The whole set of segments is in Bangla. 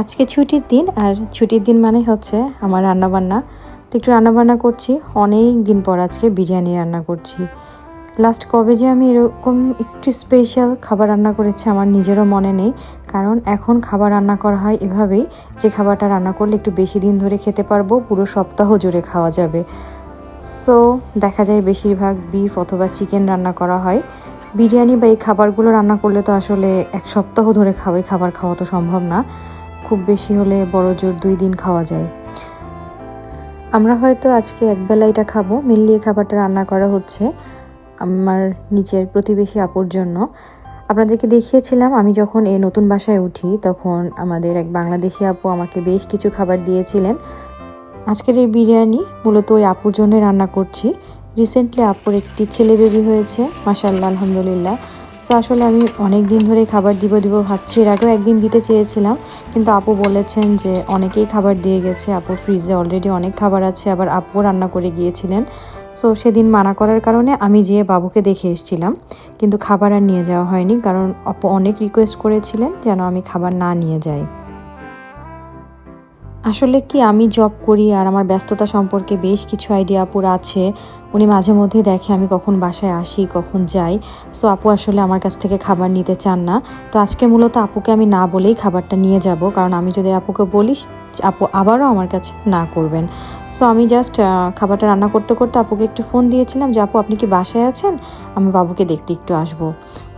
আজকে ছুটির দিন, আর ছুটির দিন মানে হচ্ছে আমার রান্নাবান্না। তো একটু রান্নাবান্না করছি, অনেক দিন পর আজকে বিরিয়ানি রান্না করছি। লাস্ট কবে যে আমি এরকম একটু স্পেশাল খাবার রান্না করেছি আমার নিজেরও মনে নেই, কারণ এখন খাবার রান্না করা হয় এভাবেই, যে খাবারটা রান্না করলে একটু বেশি দিন ধরে খেতে পারব, পুরো সপ্তাহ জুড়ে খাওয়া যাবে। সো দেখা যায় বেশিরভাগ বিফ অথবা চিকেন রান্না করা হয়। বিরিয়ানি বা এই খাবারগুলো রান্না করলে তো আসলে এক সপ্তাহ ধরে খাওয়াই খাবার খাওয়া তো সম্ভব না। খুব বেশি হলে বড় জোর দুই দিন খাওয়া যায়। আমরা হয়তো আজকে একবেলা এটা খাব এই খাবারটা রান্না করা হচ্ছে আমার নিচের প্রতিবেশী আপুর জন্য। আপনাদেরকে দেখিয়েছিলাম, আমি যখন এই নতুন বাসায় উঠি, তখন আমাদের এক বাংলাদেশি আপু আমাকে বেশ কিছু খাবার দিয়েছিলেন। আজকের এই বিরিয়ানি মূলত ওই আপুর জন্য রান্না করছি। রিসেন্টলি আপুর একটি ছেলে বেবি হয়েছে মাসাল্লাহ আলহামদুলিল্লাহ। সো আসলে আমি অনেক দিন ধরে খাবার দিব দিব ভাবছি। এর আগেও একদিন দিতে চেয়েছিলাম, কিন্তু আপু বলেছেন যে অনেকেই খাবার দিয়ে গেছে। আপু ফ্রিজে অলরেডি অনেক খাবার আছে, আবার আপুও রান্না করে গিয়েছিলেন। সো সেদিন মানা করার কারণে আমি যেয়ে বাবুকে দেখে এসেছিলাম, কিন্তু খাবার আর নিয়ে যাওয়া হয়নি, কারণ আপু অনেক রিকোয়েস্ট করেছিলেন যেন আমি খাবার না নিয়ে যাই। আসলে কি আমি জব করি আর আমার ব্যস্ততা সম্পর্কে বেশ কিছু আইডিয়া আপুর আছে। উনি মাঝে মধ্যে দেখে আমি কখন বাসায় আসি, কখন যাই। সো আপু আসলে আমার কাছ থেকে খাবার নিতে চান না। তো আজকে মূলত আপুকে আমি না বলেই খাবারটা নিয়ে যাব, কারণ আমি যদি আপুকে বলি আপু আবারও আমার কাছে না করবেন। সো আমি জাস্ট খাবারটা রান্না করতে করতে আপুকে একটু ফোন দিয়েছিলাম যে, আপু, আপনি কি বাসায় আছেন? আমি বাবুকে দেখতে একটু আসব।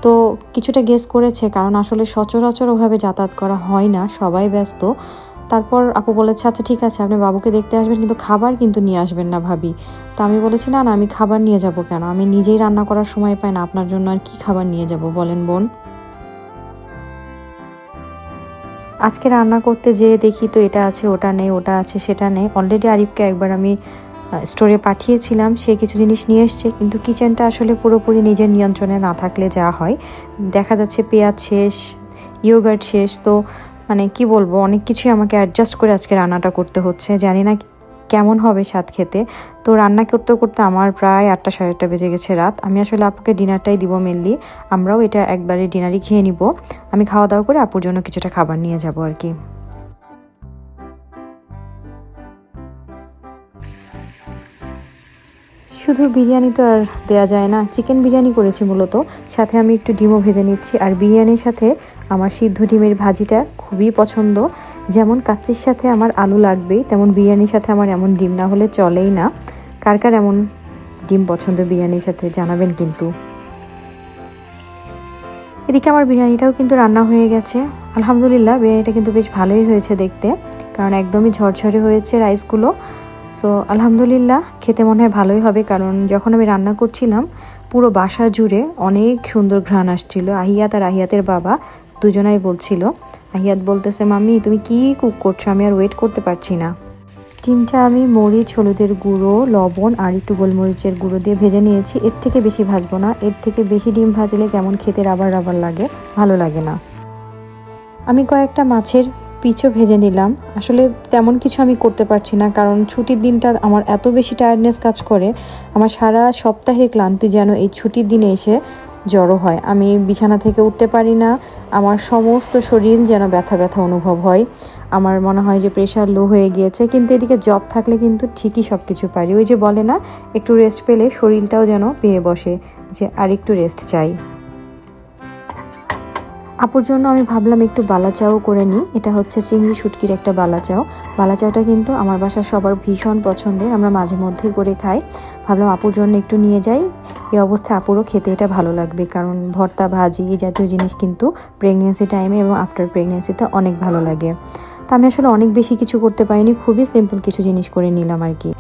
তো কিছুটা গেস করেছে, কারণ আসলে সচরাচর ওভাবে যাতায়াত করা হয় না, সবাই ব্যস্ত। তারপর আপু বলেছে আচ্ছা ঠিক আছে, আপনি বাবুকে দেখতে আসবেন, কিন্তু খাবার কিন্তু নিয়ে আসবেন না ভাবি। তো আমি বলেছি, না না, আমি খাবার নিয়ে যাব কেন? আমি নিজেই রান্না করার সময় পাই না, আপনার জন্য আর কি খাবার নিয়ে যাব, বলেন বোন। আজকে রান্না করতে যেয়ে দেখি তো এটা আছে, ওটা নেই, ওটা আছে, সেটা নেই। অলরেডি আরিফকে একবার আমি স্টোরে পাঠিয়েছিলাম, সে কিছু জিনিস নিয়ে এসছে, কিন্তু কিচেনটা আসলে পুরোপুরি নিজের নিয়ন্ত্রণে না থাকলে যা হয়। দেখা যাচ্ছে পেঁয়াজ শেষ ইয়োগার্ট শেষ, তো মানে কি বলব, অনেক কিছুই আমাকে অ্যাডজাস্ট করে আজকে রান্নাটা করতে হচ্ছে। জানি না কেমন হবে স্বাদ খেতে। তো রান্না করতে করতে আমার প্রায় আটটা সাড়ে আটটা বেজে গেছে রাত। আমি আসলে আপুকে ডিনারটাই দিব মেনলি আমরাও এটা একবারে ডিনারই খেয়ে নিব। আমি খাওয়া দাওয়া করে আপুর জন্য কিছুটা খাবার নিয়ে যাব আর কি। শুধু বিরিয়ানি তো আর দেওয়া যায় না চিকেন বিরিয়ানি করেছি মূলত। সাথে আমি একটু ডিমও ভেজে নিচ্ছি, আর বিরিয়ানির সাথে আমার সিদ্ধ ডিমের ভাজিটা খুবই পছন্দ। যেমন কাচ্চির সাথে আমার আলু লাগবেই, তেমন বিরিয়ানির সাথে আমার এমন ডিম না হলে চলেই না। কার কার এমন ডিম পছন্দ বিরিয়ানির সাথে জানাবেন কিন্তু। এদিকে আমার বিরিয়ানিটাও কিন্তু রান্না হয়ে গেছে। আলহামদুলিল্লাহ, বিরিয়ানিটা কিন্তু বেশ ভালোই হয়েছে দেখতে, কারণ একদমই ঝরঝরে হয়েছে রাইসগুলো সো আলহামদুলিল্লাহ, খেতে মনে হয় ভালোই হবে কারণ যখন আমি রান্না করছিলাম, পুরো বাসা জুড়ে অনেক সুন্দর ঘ্রাণ আসছিল। আহিয়াত আর আহিয়াতের বাবা দুজনাই বলছিল, আহিয়াত বলতেছে, মাম্মি, তুমি কি কুক করছ? আমি আর ওয়েট করতে পারছি না। ডিমটা আমি মরিচ, হলুদের গুঁড়ো, লবণ আর একটু গোলমরিচের গুঁড়ো দিয়ে ভেজে নিয়েছি। এর থেকে বেশি ভাজবো না। এর থেকে বেশি ডিম ভাজলে কেমন খেতে রাবার রাবার লাগে, ভালো লাগে না। আমি কয়েকটা মাছের পিচও ভেজে নিলাম। আসলে তেমন কিছু আমি করতে পারছি না, কারণ ছুটির দিনটা আমার এত বেশি টায়ার্ডনেস কাজ করে, আমার সারা সপ্তাহের ক্লান্তি যেন এই ছুটির দিনে এসে জড়ো হয়। আমি বিছানা থেকে উঠতে পারি না, আমার সমস্ত শরীর যেন ব্যথা ব্যথা অনুভব হয়। আমার মনে হয় যে প্রেশার লো হয়ে গিয়েছে, কিন্তু এদিকে জব থাকলে কিন্তু ঠিকই সব কিছু পারি। ওই যে বলে না, একটু রেস্ট পেলে শরীরটাও যেন পেয়ে বসে, যে আর একটু রেস্ট চাই। আপুর জন্য আমি ভাবলাম একটু বালা চাও করে নিই। এটা হচ্ছে চিংড়ি শুটকির একটা বালা চাও বালা চাওটা কিন্তু আমার বাসার সবার ভীষণ পছন্দের। আমরা মাঝে মধ্যেই করে খাই। ভাবলাম আপুর জন্য একটু নিয়ে যাই। এই অবস্থায় আপুরও খেতে এটা ভালো লাগবে কারণ ভর্তা, ভাজি এই জাতীয় জিনিস কিন্তু প্রেগনেন্সি টাইমে এবং আফটার প্রেগনেন্সিতে অনেক ভালো লাগে। তো আমি আসলে অনেক বেশি কিছু করতে পারিনি। খুবই সিম্পল কিছু জিনিস করে নিলাম আর কি।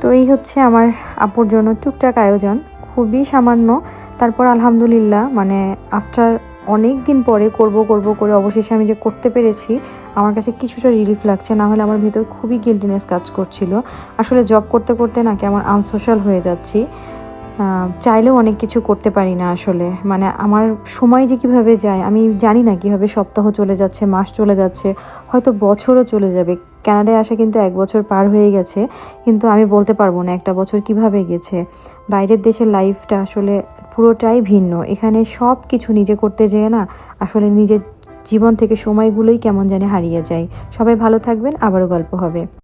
তো এই হচ্ছে আমার আপুর জন্য টুকটাক আয়োজন। খুবই সামান্য। তারপর আলহামদুলিল্লাহ মানে আফটার অনেক দিন পরে করব করব, করে অবশেষে আমি যে করতে পেরেছি, আমার কাছে কিছুটা রিলিফ লাগছে। না হলে আমার ভিতর খুবই গিল্টিনেস কাজ করছিল। আসলে জব করতে করতে না কেমন আনসোশ্যাল হয়ে যাচ্ছি। চাইলেও অনেক কিছু করতে পারি না আসলে। মানে আমার সময় যে কীভাবে যায়, আমি জানি না কীভাবে সপ্তাহ চলে যাচ্ছে, মাস চলে যাচ্ছে, হয়তো বছরও চলে যাবে। কানাডায় আসা কিন্তু এক বছর পার হয়ে গেছে, কিন্তু আমি বলতে পারব না একটা বছর কীভাবে গেছে। বাইরের দেশের লাইফটা আসলে পুরোটাই ভিন্ন। এখানে সব কিছু নিজে করতে যেয়ে না, আসলে নিজের জীবন থেকে সময়গুলোই কেমন জানি হারিয়ে যায়। সবাই ভালো থাকবেন, আবারও গল্প হবে।